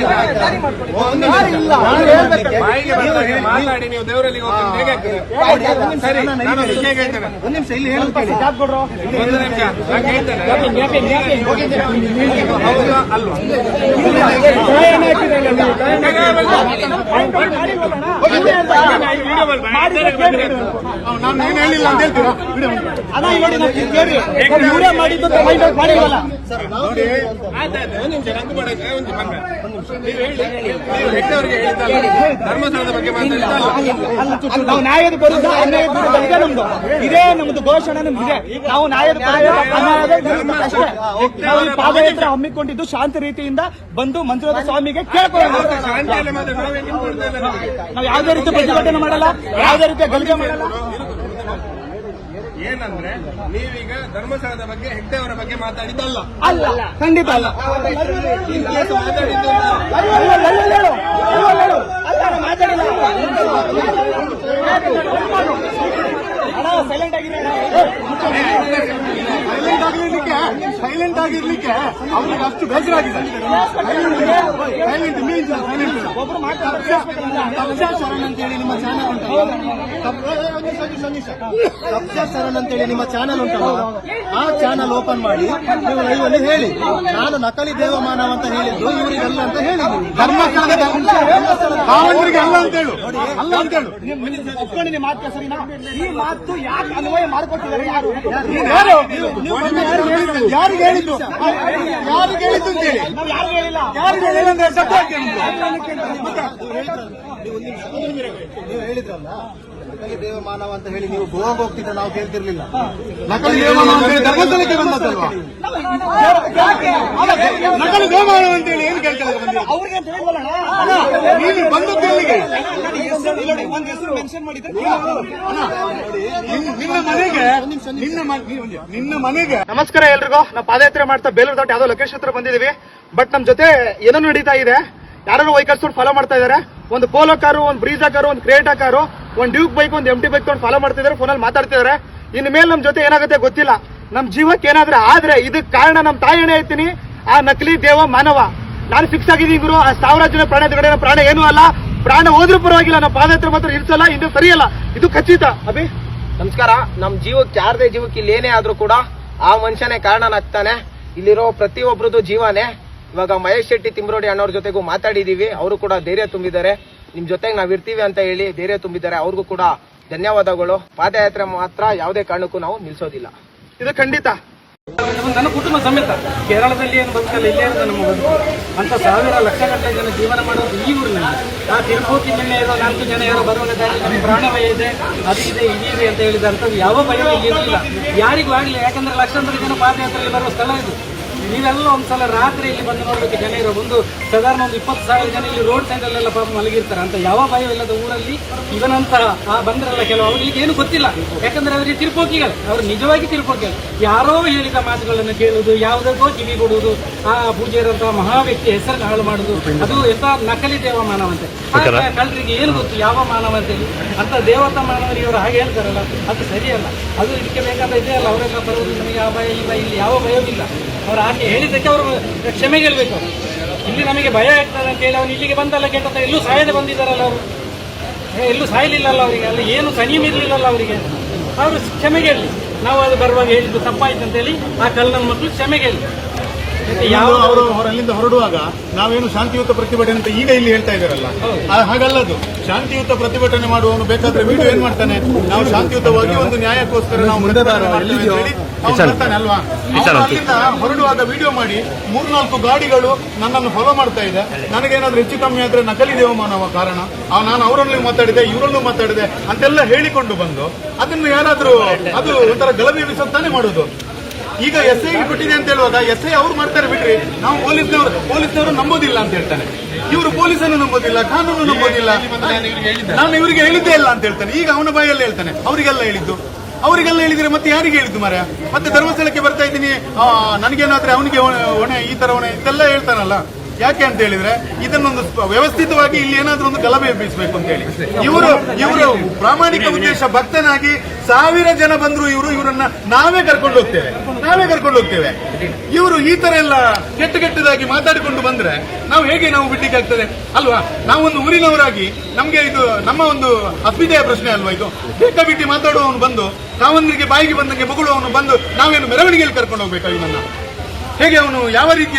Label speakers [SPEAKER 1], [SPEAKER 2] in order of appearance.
[SPEAKER 1] Thank you. ಮಾತಾಡಿ ನೀವು ದೇವರಲ್ಲಿ ಸರಿ ನಾನು ವಿಷಯ ಹೇಗೆ ಹೇಳ್ತೇನೆ.
[SPEAKER 2] ಒಂದ್ ನಿಮಿಷ ಇಲ್ಲಿ ಹೇಳೋದು ಕೇಳಿ
[SPEAKER 1] ಒಂದು ನಿಮಿಷ ನಾನು ಹೇಳ್ತೇನೆ. ಹೌದಾ ಅಲ್ವಾ?
[SPEAKER 2] ನಾನು ಏನು ಹೇಳಿಲ್ಲ ಅಂತ ಹೇಳ್ತೀರಾ? ವಿಡಿಯೋ
[SPEAKER 3] ಅಣ್ಣ ನಾವು ಕೇಳಿ ಇವರೇ ಮಾಡಿದ್ದು ಮಾಡಿಲ್ವಲ್ಲ?
[SPEAKER 2] ನೋಡಿ.
[SPEAKER 1] ಆಯ್ತಾಯ್ತು ಒಂದು ನಿಮಿಷ ಮಾಡಕ್ಕೆ ಒಂದು ಬಂದ. ನೀವು ಹೇಳಿ. ನೀವು ಹೆಟ್ಟವರಿಗೆ ಧರ್ಮಸ್ಥಳದ ಬಗ್ಗೆ
[SPEAKER 3] ನಾವು ನ್ಯಾಯದ ವಿರುದ್ಧ ಅನ್ಯಾಯದ ವಿರುದ್ಧ ಇದೇ ನಮ್ದು. ಇದೇ. ನಮ್ದು ಘೋಷಣೆ ನಮ್ದು ಇದೆ. ನಾವು ನ್ಯಾಯದ ನಾವು ಈ ಪಾದಯಾತ್ರೆ ಹಮ್ಮಿಕೊಂಡಿದ್ದು ಶಾಂತಿ ರೀತಿಯಿಂದ ಬಂದು ಮಂತ್ರದ ಸ್ವಾಮಿಗೆ ಕೇಳ್ಕೊಳ್ಳೋಣ.
[SPEAKER 1] ನಾವೇ
[SPEAKER 3] ಯಾವುದೇ ರೀತಿ ಪ್ರತಿಭಟನೆ ಮಾಡಲ್ಲ ಯಾವುದೇ ರೀತಿಯ ಗಲಿಗೆ ಮಾಡಲ್ಲ.
[SPEAKER 1] ಏನಂದ್ರೆ ನೀವೀಗ ಧರ್ಮಸ್ಥಳದ ಬಗ್ಗೆ ಹೆಗ್ಡೆಯವರ ಬಗ್ಗೆ ಮಾತಾಡಿದ್ದಲ್ಲ
[SPEAKER 3] ಅಲ್ಲ ಖಂಡಿತ ಅಲ್ಲ
[SPEAKER 1] ಮಾತಾಡಿದ್ದು
[SPEAKER 3] ಅಲ್ಲ, ಅಲ್ಲ, ಅಲ್ಲ, ಅಲ್ಲ, ಹೇಳು. ಅಲ್ಲ, ಅಲ್ಲ, ಹೇಳು. ಅಲ್ಲ, ನಾನು ಮಾತಾಡಿಲ್ಲ ಅಣ್ಣ ಸೈಲೆಂಟ್ ಆಗಿರಿ
[SPEAKER 2] ಸೈಲೆಂಟ್ ಆಗಿರ್ಲಿಕ್ಕೆ ಸೈಲೆಂಟ್ ಆಗಿರ್ಲಿಕ್ಕೆ ಅವ್ರಿಗೆ ಅಷ್ಟು ಬೇಸರ ಆಗಿದೆ ಸೈಲೆಂಟ್ ಮೀನ್ಸ್ ಸೈಲೆಂಟ್ ಶರಣ್ ಅಂತೇಳಿ ನಿಮ್ಮ ಚಾನಲ್ ಉಂಟಲ್ಲ. ಕಬ್ಜಾ ಶರಣ್ ಅಂತೇಳಿ ನಿಮ್ಮ ಚಾನಲ್ ಉಂಟಲ್ಲ. ಆ ಚಾನಲ್ ಓಪನ್ ಮಾಡಿ ನೀವು ಲೈವ್ ಅಲ್ಲಿ ಹೇಳಿ. ನಾನು ನಕಲಿ ದೇವಮಾನವ ಅಂತ ಹೇಳಿದ್ದು ಇವರಿಗೆಲ್ಲ ಅಂತ ಹೇಳಿ ನೀವು. ಧರ್ಮಸ್ಥಳದ ಭಾವನರಿಗೆ ಅಲ್ಲ ಅಂತ ಹೇಳು. ಅಲ್ಲ ಅಂತ ಹೇಳು
[SPEAKER 3] ಮಾತು ಸರಿನಾ ಈ ಮಾತು ಯಾಕೆ ಅನ್ವಯ ಮಾಡ್ಕೊಟ್ಟಿದ್ದಾರೆ ಯಾರು?
[SPEAKER 2] ಯಾರು? ಹೇಳಿ ಯಾರಿಗೆ ಹೇಳಿದ್ದು? ಹೇಳಿದ್ದು ಯಾರಿಗೆ ಹೇಳಿದ್ದು? ಅಂತ ಹೇಳಿ?
[SPEAKER 3] ನಾವು ಯಾರು ಹೇಳಿಲ್ಲ?
[SPEAKER 2] ಯಾರು ಹೇಳಿಲ್ಲ ಅಂದ್ರೆ ಸತ್ಯ ಹಾಕಿ ನೀವು ಹೇಳಿದ್ರಲ್ಲ ನಕಲಿ ದೇವಮಾನವ ಅಂತ ಹೇಳಿ ನೀವು ಗೋವಾಗ ಹೋಗ್ತಿದ್ರೆ ನಾವು ಕೇಳ್ತಿರ್ಲಿಲ್ಲ. ನಕಲಿ ದೇವಮಾನವ ಅಂತ ಹೇಳಿ ಧರ್ಮಸ್ಥಳಕ್ಕೆ ಬಂದದ್ದಲ್ವಾ ನಕಲಿ ದೇವಮಾನವ ಅಂತ ಹೇಳಿ ಏನು ಕೇಳ್ತಾರೆ ಬಂದಿರೋದು?
[SPEAKER 3] ಅವ್ರಿಗೆ ಅಂತ ಹೇಳಿಲ್ವಲ್ಲ
[SPEAKER 2] ನೀನು ಬಂದದ್ದು ಎಲ್ಲಿಗೆ?
[SPEAKER 3] ಒಂದ್ ಹೆಸರು ಮೆನ್ಷನ್ ಮಾಡಿದ್ರೆ
[SPEAKER 2] ನಿನ್ನ- ನಿನ್ನ ಮನೆಗೆ ನಿನ್ನ ಮ- ನೀ- ನಿನ್ನ ಮನೆಗೆ
[SPEAKER 3] ನಮಸ್ಕಾರ ಎಲ್ರಿಗೂ. ನಾವು ಪಾದಯಾತ್ರೆ ಮಾಡ್ತಾ ಬೇಲೂರು ದಾಟ್ ಯಾವ್ದೋ ಲೊಕೇಶನ್ ಹತ್ರ ಬಂದಿದೀವಿ ಬಟ್ ನಮ್ ಜೊತೆ ಏನೋ ನಡೀತಾ ಇದೆ. ಯಾರು ವೆಹಿಕಲ್ಸ್ ಫಾಲೋ ಮಾಡ್ತಾ ಇದಾರೆ? ಒಂದು ಪೋಲೋ ಕಾರು ಒಂದು ಬ್ರೀಜಾ ಕಾರು ಒಂದು ಕ್ರೇಟಾ ಕಾರು ಒಂದು ಡ್ಯೂಕ್ ಬೈಕ್, ಒಂದು ಎಂ ಟಿ ಬೈಕ್ ತಗೊಂಡು ಫಾಲೋ ಮಾಡ್ತಿದ್ದಾರೆ ಫೋನಲ್ಲಿ ಮಾತಾಡ್ತಿದ್ದಾರೆ ಇನ್ನು ಮೇಲೆ ನಮ್ ಜೊತೆ ಏನಾಗುತ್ತೆ ಗೊತ್ತಿಲ್ಲ. ನಮ್ ಜೀವಕ್ಕೆ ಏನಾದ್ರೆ ಆದ್ರೆ ಇದಕ್ ಕಾರಣ ನಮ್ ತಾಯಿನೇ ಐತಿನಿ, ಆ ನಕಲಿ ದೇವ ಮಾನವ. ನಾನು ಫಿಕ್ಸ್ ಆಗಿದ್ದೀನಿ ಗುರು, ಆ ಸಾವಿರ ಜನ ಪ್ರಾಣ ಎದುರುಗಡೆ ಪ್ರಾಣ ಏನೂ ಅಲ್ಲ. ಪ್ರಾಣ ಹೋದ್ರೂ ಪರವಾಗಿಲ್ಲ, ನಮ್ಮ ಪಾದಯಾತ್ರೆ ಮಾತ್ರ ಇರಿಸಲ್ಲ ಇದು ಸರಿಯಲ್ಲ. ಇದು ಖಚಿತ. ಅಭಿ?
[SPEAKER 4] ನಮಸ್ಕಾರ. ನಮ್ ಜೀವಕ್ಕೆ, ಯಾರದೇ ಜೀವಕ್ಕೆ ಇಲ್ಲಿ ಏನೇ ಆದ್ರೂ ಕೂಡ ಆ ಮನುಷ್ಯನೇ ಕಾರಣನಾಗ್ತಾನೆ. ಇಲ್ಲಿರೋ ಪ್ರತಿಯೊಬ್ಬರದು ಜೀವನೇ. ಇವಾಗ ಮಹೇಶ್ ಶೆಟ್ಟಿ ತಿಮ್ರೋಡಿ ಅಣ್ಣವ್ರ ಜೊತೆಗೂ ಮಾತಾಡಿದೀವಿ. ಅವರು ಕೂಡ ಧೈರ್ಯ ತುಂಬಿದ್ದಾರೆ. ನಿಮ್ ಜೊತೆಗೆ ನಾವ್ ಇರ್ತೀವಿ ಅಂತ ಹೇಳಿ ಧೈರ್ಯ ತುಂಬಿದ್ದಾರೆ ಅವ್ರಿಗೂ ಕೂಡ ಧನ್ಯವಾದಗಳು. ಪಾದಯಾತ್ರೆ ಮಾತ್ರ ಯಾವುದೇ ಕಾರಣಕ್ಕೂ ನಾವು ನಿಲ್ಸೋದಿಲ್ಲ.
[SPEAKER 3] ಇದು ಖಂಡಿತ.
[SPEAKER 5] ನನ್ನ ಕುಟುಂಬ ಸಮೇತ ಕೇರಳದಲ್ಲಿ ಏನು ಬದುಕಲ್ಲ ಇಲ್ಲೇ ಇರೋದು ನಮ್ಮ ಬದುಕು. ಅಂತ ಸಾವಿರ ಲಕ್ಷಗಟ್ಟಲೆ ಜನ ಜೀವನ ಮಾಡೋದು ಈ ಊರಿನಲ್ಲಿ. ಆ ತಿರುಪತಿ ನಿನ್ನೆ ಇರೋ ನಾಲ್ಕು ಜನ ಯಾರೋ ಬರುವಾಗ ನಮ್ಮ ನಮಗೆ ಪ್ರಾಣ ಭಯ ಇದೆ ಅದು ಇದೆ ಇದೆ ಅಂತ ಹೇಳಿದಂಥದ್ದು ಯಾವ ಭಯ ಇಲ್ಲಿ ಇರಲಿಲ್ಲ ಯಾರಿಗೂ ಆಗಲಿ ಯಾಕಂದ್ರೆ ಲಕ್ಷಾಂತರ ಜನ ಪಾದಯಾತ್ರೆಯಲ್ಲಿ ಬರುವ ಸ್ಥಳ ಇದು. ನೀವೆಲ್ಲ ಒಂದ್ಸಲ ರಾತ್ರಿ ಇಲ್ಲಿ ಬಂದು ನೋಡ್ಬೇಕು ಜನ ಇರೋ ಒಂದು ಸಾಧಾರಣ ಒಂದು ಇಪ್ಪತ್ತು ಸಾವಿರ ಜನ ಇಲ್ಲಿ ರೋಡ್ ಸೈಡ್ ಅಲ್ಲೆಲ್ಲ ಪಾಪ ಮಲಗಿರ್ತಾರೆ. ಅಂತ ಯಾವ ಭಯ ಇಲ್ಲದ ಊರಲ್ಲಿ ಇವನಂತ ಆ ಬಂದ್ರಲ್ಲ ಕೆಲವು ಅವ್ರಿಗೆ ಏನು ಗೊತ್ತಿಲ್ಲ. ಯಾಕಂದ್ರೆ ಅವ್ರಿಗೆ ತಿರುಪೋಕಿಗಳು ಅವ್ರು ನಿಜವಾಗಿ ತಿರುಪೋಕಿಗಳು. ಯಾರೋ ಹೇಳಿದ ಮಾತುಗಳನ್ನು ಕೇಳುವುದು ಯಾವುದಕ್ಕೋ ಕಿವಿ ಕೊಡುವುದು ಆ ಪೂಜೆಯರಂತಹ ಮಹಾ ವ್ಯಕ್ತಿ ಹೆಸರನ್ನು ಹಾಳು ಮಾಡುದು ಅದು ಎಂತ ನಕಲಿ ದೇವ ಮಾನವಂತೆ ಕಳ್ಳರಿಗೆ ಏನು ಗೊತ್ತು ಯಾವ ಮಾನವಂತೆ ಅಂತ ದೇವತಾ ಮಾನವರಿಗೆ ಇವರು ಹಾಗೆ ಹೇಳ್ತಾರಲ್ಲ ಅದು ಸರಿಯಲ್ಲ. ಅದು ಇದಕ್ಕೆ ಬೇಕಾದ ಇದೆ ಅಲ್ಲ, ಅವರೆಲ್ಲ ಬರುವುದು ನಮಗೆ ಆ ಭಯ ಇಲ್ಲ ಇಲ್ಲಿ ಯಾವ ಭಯವಿಲ್ಲ. ಅವ್ರು ಆಕೆ ಹೇಳಿದ್ದಕ್ಕೆ ಅವರು ಕ್ಷಮೆ ಅವ್ರು. ಇಲ್ಲಿ ನಮಗೆ ಭಯ ಆಗ್ತದೆ ಅಂತ ಹೇಳಿ ಅವನು ಇಲ್ಲಿಗೆ ಬಂದಲ್ಲ ಕೆಟ್ಟ ಎಲ್ಲೂ ಸಾಯದೆ ಬಂದಿದ್ದಾರಲ್ಲ ಅವರು. ಎಲ್ಲೂ ಸಾಯಲಿಲ್ಲಲ್ಲ ಅವರಿಗೆ, ಅಲ್ಲಿ ಏನು ಕನಿಮ್ ಇರಲಿಲ್ಲಲ್ಲ ಅವರಿಗೆ. ಅವರು ಕ್ಷಮೆ ಕೇಳಲಿ ನಾವು ಅದು ಬರುವಾಗ ಹೇಳಿದ್ದು ತಪ್ಪಾಯ್ತು ಅಂತೇಳಿ ಆ ಕಲ್ಲನ ಮಕ್ಕಳು ಕ್ಷಮೆ ಯಾವ
[SPEAKER 2] ಅವರು ಅವರಲ್ಲಿಂದ ಹೊರಡುವಾಗ ನಾವೇನು ಶಾಂತಿಯುತ ಪ್ರತಿಭಟನೆ ಅಂತ ಈಗ ಇಲ್ಲಿ ಹೇಳ್ತಾ ಇದ್ದಾರಲ್ಲ? ಹಾಗಲ್ಲದು. ಶಾಂತಿಯುತ ಪ್ರತಿಭಟನೆ ಮಾಡುವವನು ಬೇಕಾದ್ರೆ ವಿಡಿಯೋ ಏನ್ ಮಾಡ್ತಾನೆ? ನಾವು ಶಾಂತಿಯುತವಾಗಿ ಒಂದು ನ್ಯಾಯಕ್ಕೋಸ್ಕರ ನಾವು ಬರ್ತಾನೆ ಅಲ್ವಾ? ಅಲ್ಲಿಂದ ಹೊರಡುವಾಗ ವಿಡಿಯೋ ಮಾಡಿ ಮೂರ್ನಾಲ್ಕು ಗಾಡಿಗಳು ನನ್ನನ್ನು ಫಾಲೋ ಮಾಡ್ತಾ ಇದೆ. ನನಗೇನಾದ್ರೂ ಹೆಚ್ಚು ಕಮ್ಮಿ ಆದ್ರೆ ನಕಲಿ ದೇವಮಾನವ ಕಾರಣ. ಆ ನಾನು ಅವರಲ್ಲೂ ಮಾತಾಡಿದೆ ಇವರಲ್ಲೂ ಮಾತಾಡಿದೆ ಅಂತೆಲ್ಲ ಹೇಳಿಕೊಂಡು ಬಂದು ಅದನ್ನು ಯಾರಾದ್ರೂ ಅದು ಒಂಥರ ಗಲಭೆ ಬಿಸುತ್ತಾನೆ ಮಾಡುದು. ಈಗ ಎಸ್ ಐ ಕೊಟ್ಟಿದೆ ಅಂತ ಹೇಳುವಾಗ ಎಸ್ ಐ ಅವ್ರು ಮಾಡ್ತಾರೆ ಬಿಟ್ರಿ ನಾವು ಪೊಲೀಸ್ನವರು ಪೊಲೀಸ್ನವರು ನಂಬೋದಿಲ್ಲ ಅಂತ ಹೇಳ್ತಾನೆ. ಇವರು ಪೊಲೀಸನ್ನು ನಂಬೋದಿಲ್ಲ ಕಾನೂನು ನಂಬೋದಿಲ್ಲ. ನಾನು ಇವರಿಗೆ ಹೇಳಿದ್ದೇ ಇಲ್ಲ ಅಂತ ಹೇಳ್ತಾನೆ. ಈಗ ಅವನ ಬಾಯಲ್ಲಿ ಹೇಳ್ತಾನೆ ಅವರಿಗೆಲ್ಲ ಹೇಳಿದ್ದು. ಅವರಿಗೆಲ್ಲ ಹೇಳಿದ್ರೆ ಮತ್ತೆ ಯಾರಿಗೆ ಹೇಳಿದ್ದು ಮರ ಮತ್ತೆ ಧರ್ಮಸ್ಥಳಕ್ಕೆ ಬರ್ತಾ ಇದ್ದೀನಿ. ನನಗೇನಾದ್ರೆ ಅವನಿಗೆ ಹೊಣೆ ಈ ತರ ಹೊಣೆ ಇದೆಲ್ಲ ಹೇಳ್ತಾನಲ್ಲ. ಯಾಕೆ ಅಂತ ಹೇಳಿದ್ರೆ ಇದನ್ನೊಂದು ವ್ಯವಸ್ಥಿತವಾಗಿ ಇಲ್ಲಿ ಏನಾದ್ರೂ ಒಂದು ಗಲಭೆ ಎಬ್ಬಿಸಬೇಕು ಅಂತ ಹೇಳಿ. ಇವರು ಇವರು ಪ್ರಾಮಾಣಿಕ ಉದ್ದೇಶ ಭಕ್ತನಾಗಿ ಸಾವಿರ ಜನ ಬಂದ್ರು ಇವರು ಇವರನ್ನ ನಾವೇ ಕರ್ಕೊಂಡು ಹೋಗ್ತೇವೆ. ನಾವೇ ಕರ್ಕೊಂಡು ಹೋಗ್ತೇವೆ. ಇವರು ಈ ತರ ಎಲ್ಲ ಕೆಟ್ಟ ಕೆಟ್ಟದಾಗಿ ಮಾತಾಡಿಕೊಂಡು ಬಂದ್ರೆ ನಾವು ಹೇಗೆ ನಾವು ಬಿಡ್ಲಿಕ್ಕೆ ಆಗ್ತದೆ? ಅಲ್ವಾ? ನಾವೊಂದು ಊರಿನವರಾಗಿ ನಮ್ಗೆ ಇದು ನಮ್ಮ ಒಂದು ಅಸ್ಮಿತೆಯ ಪ್ರಶ್ನೆ ಅಲ್ವಾ ಇದು? ಬೇಕಾಬಿಟ್ಟಿ ಮಾತಾಡುವವನು ಬಂದು ನಾವೊಂದಿಗೆ ಬಾಯಿಗೆ ಬಂದಂಗೆ ಅವನು ಬಂದು ನಾವೇನು ಮೆರವಣಿಗೆಯಲ್ಲಿ ಕರ್ಕೊಂಡು ಹೋಗ್ಬೇಕಾ ಇವನ್ನ ಹೇಗೆ ಅವನು ಯಾವ ರೀತಿಯ